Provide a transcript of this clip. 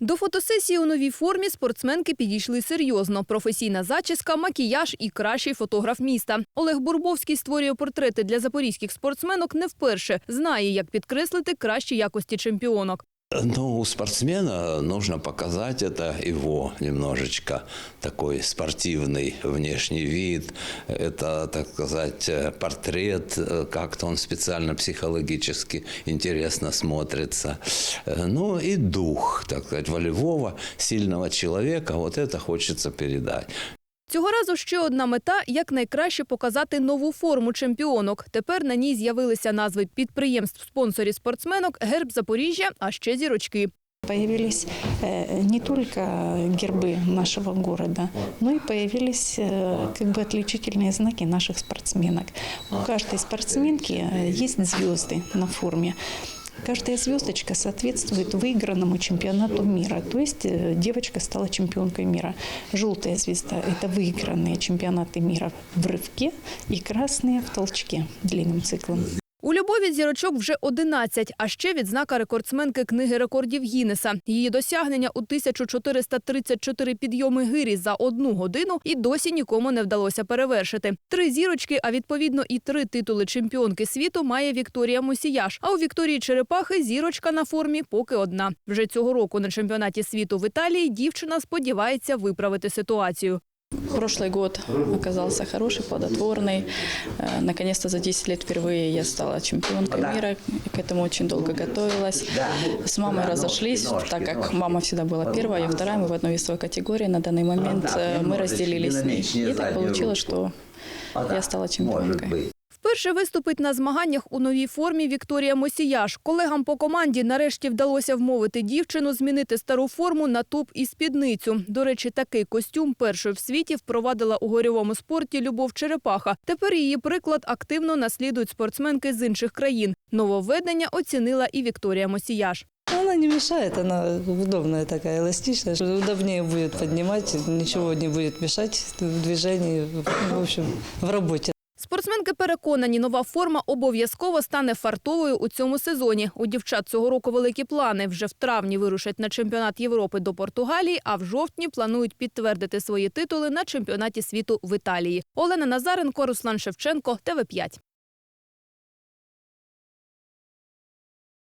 До фотосесії у новій формі спортсменки підійшли серйозно. Професійна зачіска, макіяж і кращий фотограф міста. Олег Бурбовський створює портрети для запорізьких спортсменок не вперше. Знає, як підкреслити кращі якості чемпіонок. Ну, у спортсмена нужно показать это его немножечко такой спортивный внешний вид. Это, так сказать, э, портрет, э, как-то он специально психологически интересно смотрится. Э, Ну и дух, так сказать, волевого, сильного человека. Вот это хочется передать. Цього разу ще одна мета – якнайкраще показати нову форму чемпіонок. Тепер на ній з'явилися назви підприємств, спонсорів спортсменок, герб Запоріжжя, а ще зірочки. Появились э, не только гербы нашего города, но и появились э, как бы отличительные знаки наших спортсменок. У каждой спортсменки э, есть звезды на форме. Каждая звездочка соответствует выигранному чемпионату мира. То есть э, девочка стала чемпионкой мира. Желтая звезда – это выигранные чемпионаты мира в рывке и красные в толчке длинным циклом. У Любові зірочок вже 11, а ще відзнака рекордсменки книги рекордів Гіннеса. Її досягнення у 1434 підйоми гирі за одну годину і досі нікому не вдалося перевершити. Три зірочки, а відповідно і три титули чемпіонки світу має Вікторія Мосіяш. А у Вікторії Черепахи зірочка на формі поки одна. Вже цього року на чемпіонаті світу в Італії дівчина сподівається виправити ситуацію. Прошлый год оказался хороший, плодотворный. Э, Наконец-то за 10 лет впервые я стала чемпионкой мира. К этому очень долго готовилась. С мамой разошлись, так как мама всегда была первая, я вторая. Мы в одной весовой категории. На данный момент э, мы разделились с ней. И так получилось, что я стала чемпионкой. Вперше виступить на змаганнях у новій формі Вікторія Мосіяш. Колегам по команді нарешті вдалося вмовити дівчину змінити стару форму на туп і спідницю. До речі, такий костюм першою в світі впровадила у горьовому спорті Любов Черепаха. Тепер її приклад активно наслідують спортсменки з інших країн. Нововведення оцінила і Вікторія Мосіяш. Она не мешает, она удобная такая, эластичная, что удобнее будет поднимать, ничего не будет мешать в движении, в общем, в работе. Спортсменки переконані, нова форма обов'язково стане фартовою у цьому сезоні. У дівчат цього року великі плани. Вже в травні вирушать на чемпіонат Європи до Португалії, а в жовтні планують підтвердити свої титули на чемпіонаті світу в Італії. Олена Назаренко, Руслан Шевченко, ТВ 5